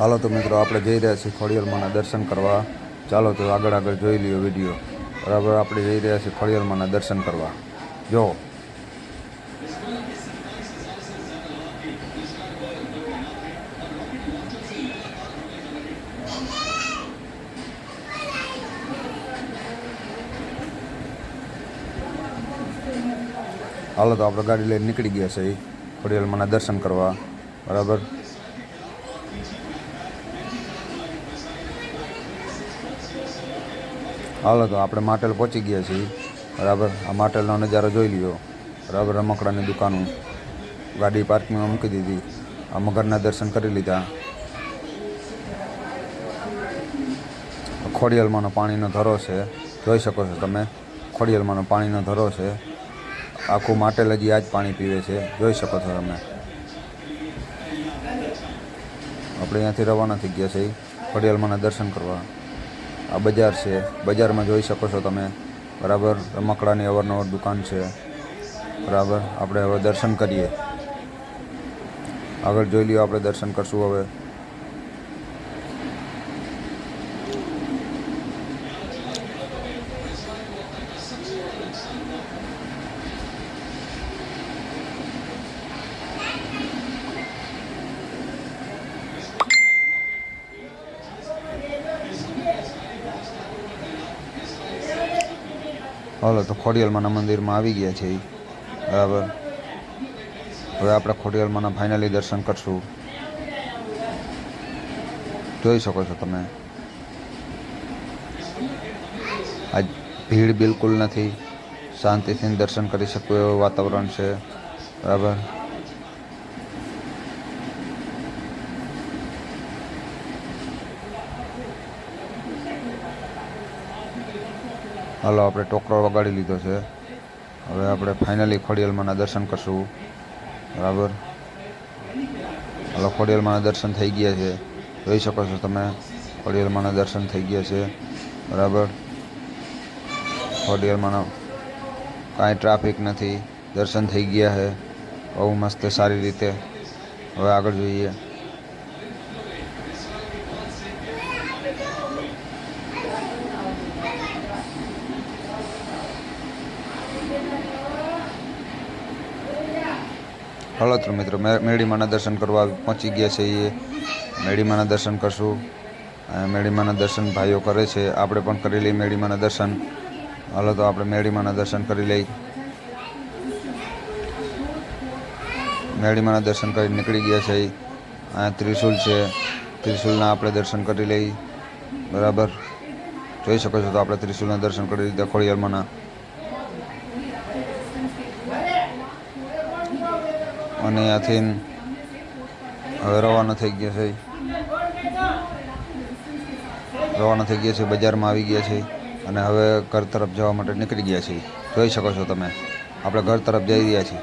હાલો તો મિત્રો, આપણે જઈ રહ્યા છીએ ખોડિયાલમાંના દર્શન કરવા. ચાલો તો આગળ આગળ જોઈ લ્યો વીડિયો. બરાબર, આપણે જઈ રહ્યા છીએ ખોડિયાલમાંના દર્શન કરવા. જો. હાલો તો આપણે ગાડી લઈને નીકળી ગયા છે ખોડિયાલમાંના દર્શન કરવા. બરાબર? હાલો તો આપણે માટેલ પહોંચી ગયા છીએ. બરાબર? આ માટેલનો નજારો જોઈ લ્યો. બરાબર? રમકડાની દુકાનો. ગાડી પાર્કિંગમાં મૂકી દીધી. આ મગરના દર્શન કરી લીધા. ખોડિયલમાંનો પાણીનો ધરો છે. જોઈ શકો છો તમે? ખોડિયલમાંનો પાણીનો ધરો છે. આખું માટેલ હજી આ જ પાણી પીવે છે. જોઈ શકો છો તમે? આપણે અહીંયાથી રવાના થઈ ગયા છે ખોડિયાલમાંના દર્શન કરવા. આ બજાર છે. બજારમાં જોઈ શકો છો તમે. બરાબર? રમકડાની અવારનવાર દુકાન છે. બરાબર? આપણે હવે દર્શન કરીએ. આગળ જોઈ લ્યો, આપણે દર્શન કરશું હવે. હાલો, તો ખોડિયાલમાંના મંદિરમાં આવી ગયા છે બરાબર. હવે આપણે ખોડિયાલમાંના ફાઇનલી દર્શન કરશું. જોઈ શકો છો તમે. આજ ભીડ બિલકુલ નથી. શાંતિથી દર્શન કરી શકું એવું વાતાવરણ છે. બરાબર. હાલો, આપણે ટોકરો વગાડી લીધો છે. હવે આપણે ફાઇનલી ખોડિયાલમાંના દર્શન કરશું. બરાબર? હાલો, ખોડિયાલમાંના દર્શન થઈ ગયા છે. જોઈ શકો છો તમે, ખોડિયાલમાંના દર્શન થઈ ગયા છે. બરાબર? ખોડિયાલમાંના કાંઈ ટ્રાફિક નથી. દર્શન થઈ ગયા છે. બહુ મસ્ત, સારી રીતે. હવે આગળ જોઈએ. હાલો તો મિત્રો મેળીમાના દર્શન કરવા પહોંચી ગયા છે એ. મેડીમાના દર્શન કરશું. મેળીમાના દર્શન ભાઈઓ કરે છે. આપણે પણ કરી લઈએ મેળીમાના દર્શન. હલો તો આપણે મેડીમાના દર્શન કરી લઈ. મેળીમાના દર્શન કરી નીકળી ગયા છે. અહીંયા ત્રિશુલ છે. ત્રિશુલના આપણે દર્શન કરી લઈ. બરાબર. જોઈ શકો છો તો આપણે ત્રિશુલના દર્શન કરી લીધા, ખોડિયાલમાંના. અને ત્યાંથી હવે રવાના થઈ ગયા છે. રવાના થઈ ગયા છે, બજારમાં આવી ગયા છે અને હવે ઘર તરફ જવા માટે નીકળી ગયા છે. જોઈ શકો છો તમે, આપણે ઘર તરફ જઈ રહ્યા છીએ.